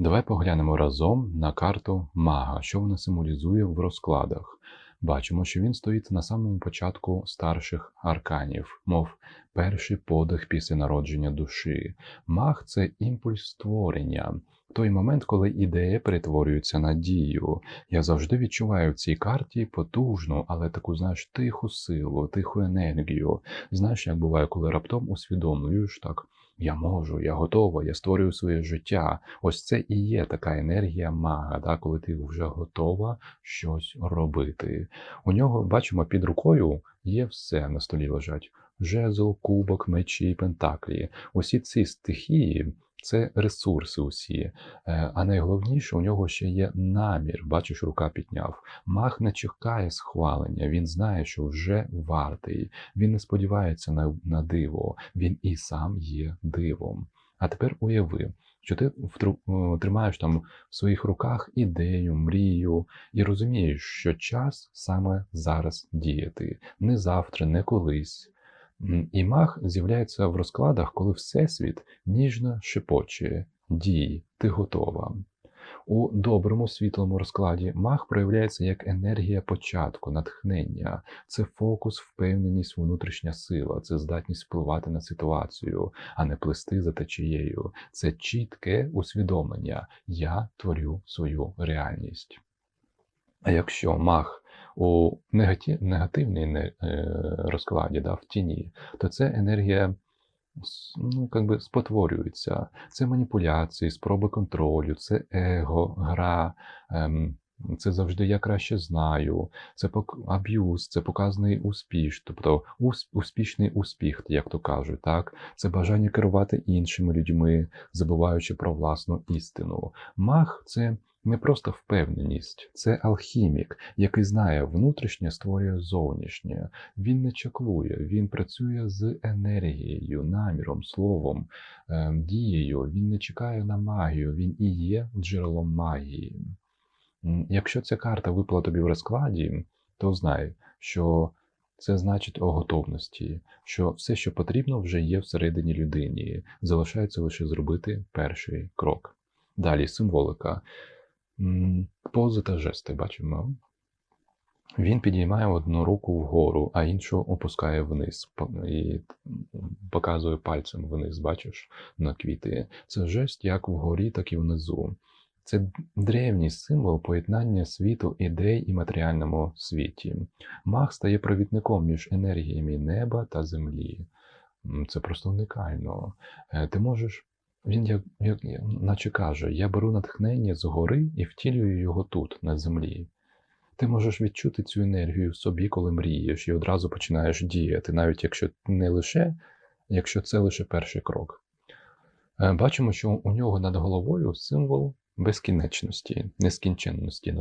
Давай поглянемо разом на карту мага, що вона символізує в розкладах. Бачимо, що він стоїть на самому початку старших арканів, мов перший подих після народження душі. Маг це імпульс створення, той момент, коли ідея перетворюється на дію. Я завжди відчуваю в цій карті потужну, але таку, знаєш, тиху силу, тиху енергію. Знаєш, як буває, коли раптом усвідомлюєш так. Я можу, я готова, я створюю своє життя. Ось це і є така енергія мага, да, коли ти вже готова щось робити. У нього, бачимо, під рукою є все на столі лежать: жезл, кубок, мечі, пентаклі. Усі ці стихії. Це ресурси усі, Е, а найголовніше у нього ще є намір. Бачиш, рука підняв. Маг не чекає схвалення, він знає, що вже вартий. Він не сподівається на, на диво, він і сам є дивом. А тепер уяви, що ти е, тримаєш там в своїх руках ідею, мрію, і розумієш, що час саме зараз діяти, не завтра, не колись. М, І маг з'являється в розкладах, коли Всесвіт ніжно шепоче дій, ти готова. У доброму світлому розкладі маг проявляється як енергія початку, натхнення, це фокус, впевненість, внутрішня сила, це здатність впливати на ситуацію, а не плести за течією. Це чітке усвідомлення Я творю свою реальність. А якщо маг у негативній не... е, розкладі, да, в тіні, то це енергія ну, как би спотворюється. Це маніпуляції, спроби контролю, це его, гра. Ем, це завжди я краще знаю, це пок- аб'юз, це показаний успіш, тобто ус- успішний успіх, як то кажуть, так? Це бажання керувати іншими людьми, забуваючи про власну істину. Маг це не просто впевненість, це алхімік, який знає внутрішнє створює зовнішнє. Він не чаклує, він працює з енергією, наміром, словом, ем, дією. Він не чекає на магію, він і є джерелом магії. Якщо ця карта випала тобі в розкладі, то знай, що це значить о готовності, що все, що потрібно, вже є всередині людині. Залишається лише зробити перший крок. Далі символика. Пози та жести бачимо. Він підіймає одну руку вгору, а іншу опускає вниз і показує пальцем вниз, бачиш, на квіти. Це жест як вгорі, так і внизу. Це древній символ поєднання світу ідей і матеріальному світі. Маг стає провідником між енергіями неба та землі. Це просто унікально. Е, Ти можеш. Він як, як наче каже: Я беру натхнення згори і втілюю його тут, на землі. Ти можеш відчути цю енергію в собі, коли мрієш, і одразу починаєш діяти, навіть якщо не лише, якщо це лише перший крок. Е, Бачимо, що у нього над головою символ безкінечності, нескінченності.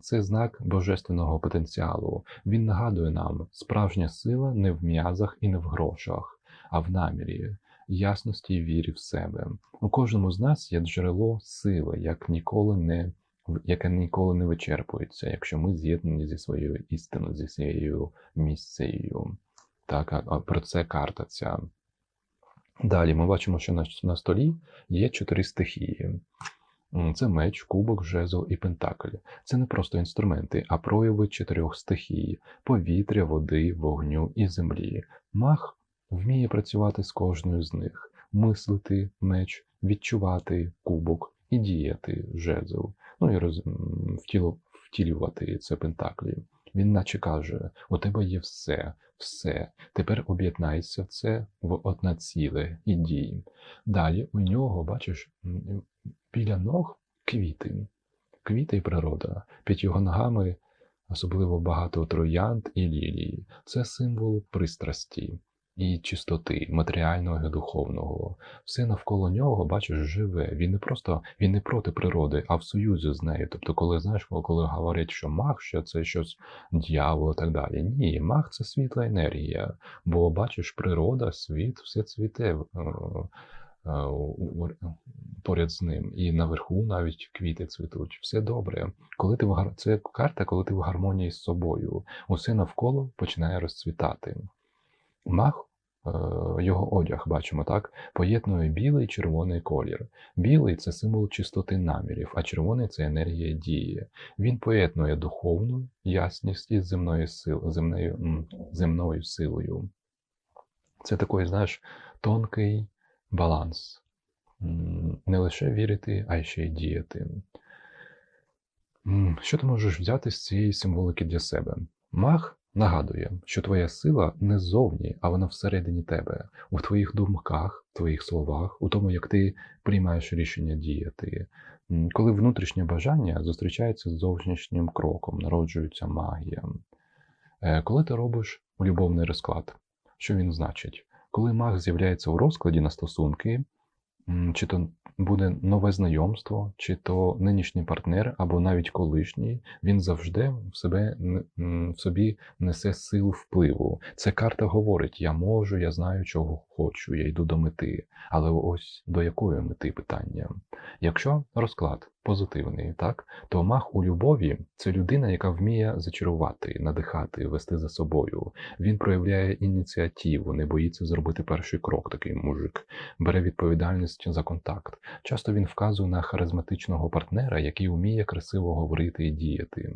Це знак божественного потенціалу. Він нагадує нам, справжня сила не в м'язах і не в грошах, а в намірі, ясності і вірі в себе. У кожному з нас є джерело сили, як ніколи не яке ніколи не вичерпується, якщо ми з'єднані зі своєю істиною, зі своєю місцею. Так, а про це карта ця. Далі ми бачимо, що на, на столі є чотири стихії. Це меч, кубок, жезл і пентакль. Це не просто інструменти, а прояви чотирьох стихій: повітря, води, вогню і землі. Маг вміє працювати з кожною з них, мислити меч, відчувати кубок і діяти жезл. Ну і роз... втілювати це пентаклі. Він наче каже: у тебе є все, все. Тепер об'єднайся в це в одне ціле і дій. Далі у нього, бачиш, біля ног квіти, квіти і природа. Під його ногами особливо багато троянд і лілії. Це символ пристрасті і чистоти, матеріального і духовного. Все навколо нього, бачиш, живе. Він не просто він не проти природи, а в союзі з нею. Тобто, коли знаєш, коли- говорять, що маг, що це щось дьявол і так далі. Ні, маг це світла енергія. Бо бачиш, природа, світ, все цвіте. е, е, поряд з ним, і наверху навіть квіти цвітуть. Все добре. Коли ти в це карта, коли ти в гармонії з собою, усе навколо починає розцвітати. Маг його одяг, бачимо так, поєднує білий і червоний колір. Білий це символ чистоти намірів, а червоний це енергія дії. Він поєднує духовну ясність із земною сил, земною, земною силою. Це такий, знаєш, тонкий баланс. Не лише вірити, а ще й діяти. Що ти можеш взяти з цієї символики для себе? Маг нагадує, що твоя сила не ззовні, а вона всередині тебе, у твоїх думках, твоїх словах, у тому, як ти приймаєш рішення діяти. Коли внутрішнє бажання зустрічається з зовнішнім кроком, народжується магія. Е, коли ти робиш любовний розклад, що він значить? Коли маг з'являється у розкладі на стосунки, чи то буде нове знайомство, чи то нинішній партнер, або навіть колишній, він завжди в себе в собі несе силу впливу. Це карта говорить: я можу, я знаю, чого хочу, я йду до мети. Але ось до якої мети питання? Якщо розклад позитивний, так то мах у любові це людина, яка вміє зачарувати, надихати, вести за собою. Він проявляє ініціативу, не боїться зробити перший крок. Такий мужик, бере відповідальність за контакт. Часто він вказує на харизматичного партнера, який вміє красиво говорити і діяти.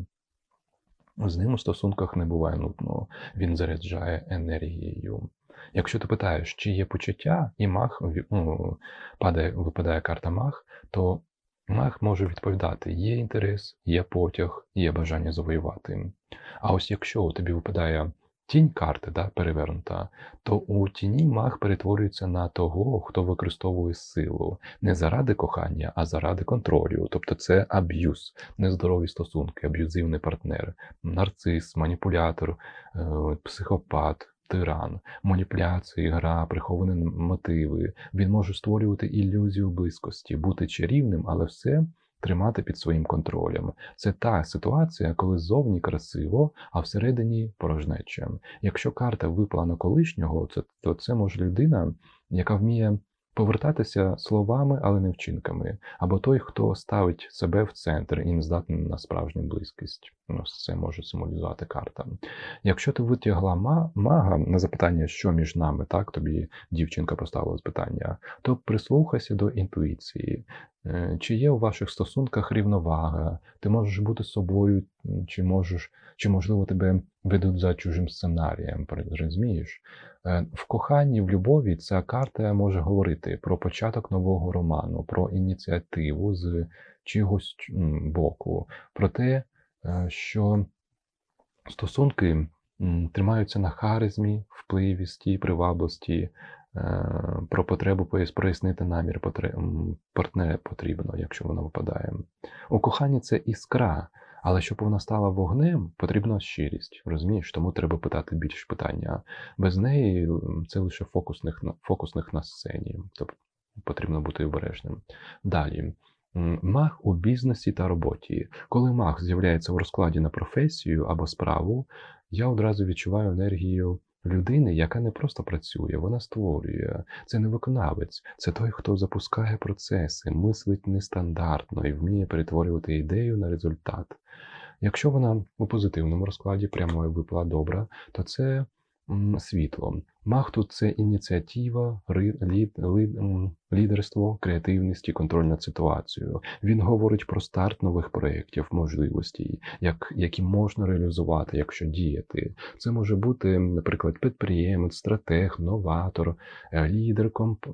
З ним у стосунках не буває нудно, він заряджає енергією. Якщо ти питаєш, чи є почуття, і мах ну, падає, випадає карта мах, то мах може відповідати: є інтерес, є потяг, є бажання завоювати. А ось якщо у тобі випадає тінь карти, да, перевернута, то у тіні маг перетворюється на того, хто використовує силу не заради кохання, а заради контролю. Тобто це аб'юз, нездорові стосунки, аб'юзивний партнер, нарцис, маніпулятор, е, психопат тиран, маніпуляції, гра, приховані мотиви. Він може створювати ілюзію близькості, бути чарівним, але все тримати під своїм контролем. Це та ситуація, коли ззовні красиво, а всередині порожнеча. Якщо карта випала на колишнього, то це може людина, яка вміє повертатися словами, але не вчинками, або той, хто ставить себе в центр і не здатний на справжню близькість. Ну, Це може символізувати карта. Якщо ти витягла мага на запитання, що між нами, так тобі дівчинка поставила запитання, то прислухайся до інтуїції. Е, чи є у ваших стосунках рівновага, ти можеш бути собою, чи можеш, чи можливо тебе ведуть за чужим сценарієм, розумієш? Е, в коханні, в любові ця карта може говорити про початок нового роману, про ініціативу з чогось боку, про те, е, що стосунки тримаються на харизмі, впливісті, привабливості, про потребу прояснити намір партнера потрібно, якщо вона випадає. У коханні це іскра. Але щоб вона стала вогнем, потрібна щирість. Розумієш, тому треба питати більше питання. Без неї це лише фокусних фокусних на сцені. Тобто потрібно бути обережним. Далі. Маг у бізнесі та роботі. Коли маг з'являється в розкладі на професію або справу, я одразу відчуваю енергію людини, яка не просто працює, вона створює. Це не виконавець, це той, хто запускає процеси, мислить нестандартно і вміє перетворювати ідею на результат. Якщо вона у позитивному розкладі прямою випала добра, то це світло. Мах тут це ініціатива, лід, лід, лідерство, креативність і контроль над ситуацією. Він говорить про старт нових проєктів, можливостей, як, які можна реалізувати, якщо діяти. Це може бути, наприклад, підприємець, стратег, новатор, е, лідер комп,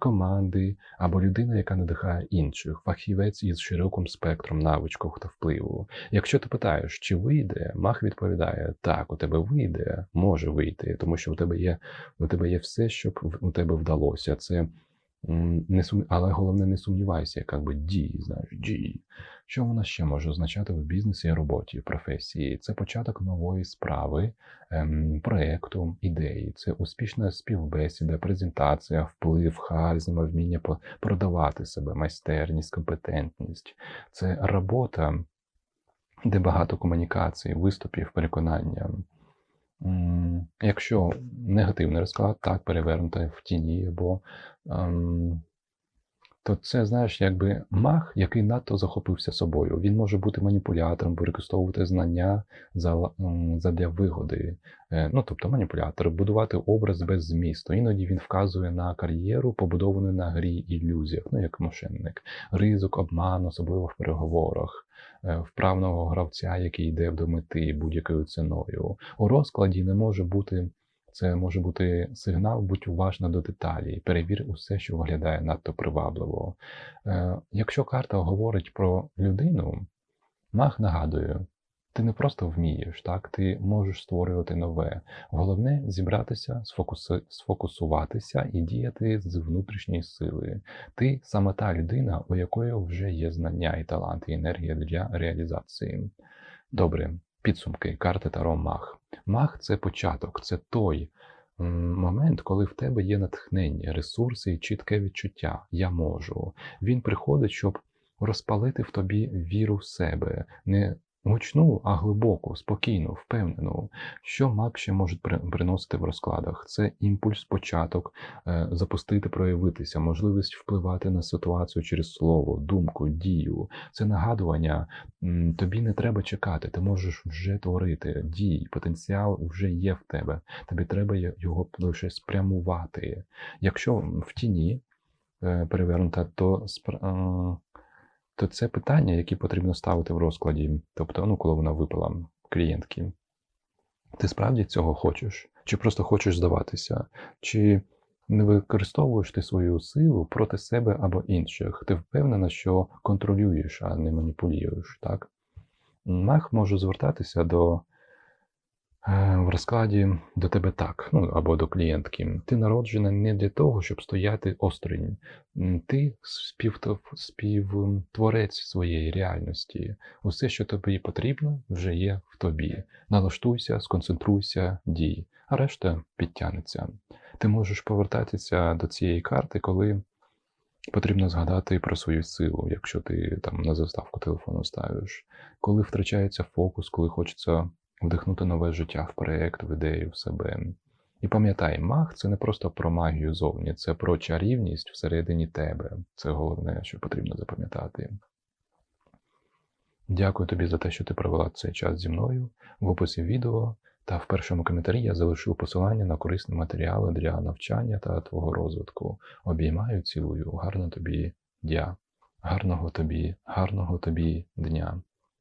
команди або людина, яка надихає інших, фахівець із широким спектром навичків та впливу. Якщо ти питаєш, чи вийде, мах відповідає: так, у тебе вийде, може вийти, тому що у тебе є у тебе є все, щоб у тебе вдалося. Це не сум... Але головне, не сумнівайся, як би дій, знаєш, дій. Що вона ще може означати в бізнесі і роботі, в професії? Це початок нової справи, ем, проєкту, ідеї, це успішна співбесіда, презентація, вплив, харизма, вміння продавати себе, майстерність, компетентність. Це робота, де багато комунікацій, виступів, переконання. Якщо негативний розклад, так, перевернута в тіні, або ем, то це, знаєш, якби маг, який надто захопився собою. Він може бути маніпулятором, використовувати знання за, задля вигоди. Е, Ну, тобто маніпулятор, будувати образ без змісту. Іноді він вказує на кар'єру, побудовану на грі ілюзіях, ну як мошенник, ризик, обман, особливо в переговорах, вправного гравця, який йде до мети будь-якою ціною. У розкладі не може бути. Це може бути сигнал, будь уважна до деталі, перевір усе, що виглядає надто привабливо. Е, Якщо карта говорить про людину, мах нагадує, ти не просто вмієш, так? ти можеш створювати нове. Головне зібратися, сфокуси, сфокусуватися і діяти з внутрішньої сили. Ти саме та людина, у якої вже є знання і талант, і енергія для реалізації. Добре, підсумки, карти Таро Маг. Маг це початок, це той момент, коли в тебе є натхнення, ресурси і чітке відчуття. Я можу. Він приходить, щоб розпалити в тобі віру в себе, не гучну, а глибоку, спокійну, впевнену. Що маг ще може при- приносити в розкладах? Це імпульс, початок, е, запустити, проявитися, можливість впливати на ситуацію через слово, думку, дію. Це нагадування, тобі не треба чекати, ти можеш вже творити дій, потенціал вже є в тебе. Тобі треба його лише спрямувати. Якщо в тіні е, перевернута, то е, то це питання, які потрібно ставити в розкладі, тобто, ну, коли вона випила клієнтки. Ти справді цього хочеш? Чи просто хочеш здаватися? Чи не використовуєш ти свою силу проти себе або інших? Ти впевнена, що контролюєш, а не маніпулюєш, так? Мах може звертатися до в розкладі до тебе так, ну або до клієнтки. Ти народжена не для того, щоб стояти осторонь. Ти співтв- співтворець своєї реальності. Усе, що тобі потрібно, вже є в тобі. Налаштуйся, сконцентруйся, дій, а решта підтягнеться. Ти можеш повертатися до цієї карти, коли потрібно згадати про свою силу, якщо ти там на заставку телефону ставиш, коли втрачається фокус, коли хочеться вдихнути нове життя в проєкт, в ідею, в себе. І пам'ятай, маг це не просто про магію зовні, це про чарівність всередині тебе. Це головне, що потрібно запам'ятати. Дякую тобі за те, що ти провела цей час зі мною. В описі відео та в першому коментарі я залишив посилання на корисні матеріали для навчання та твого розвитку. Обіймаю, цілую. Гарно тобі дня, гарного тобі, гарного тобі дня.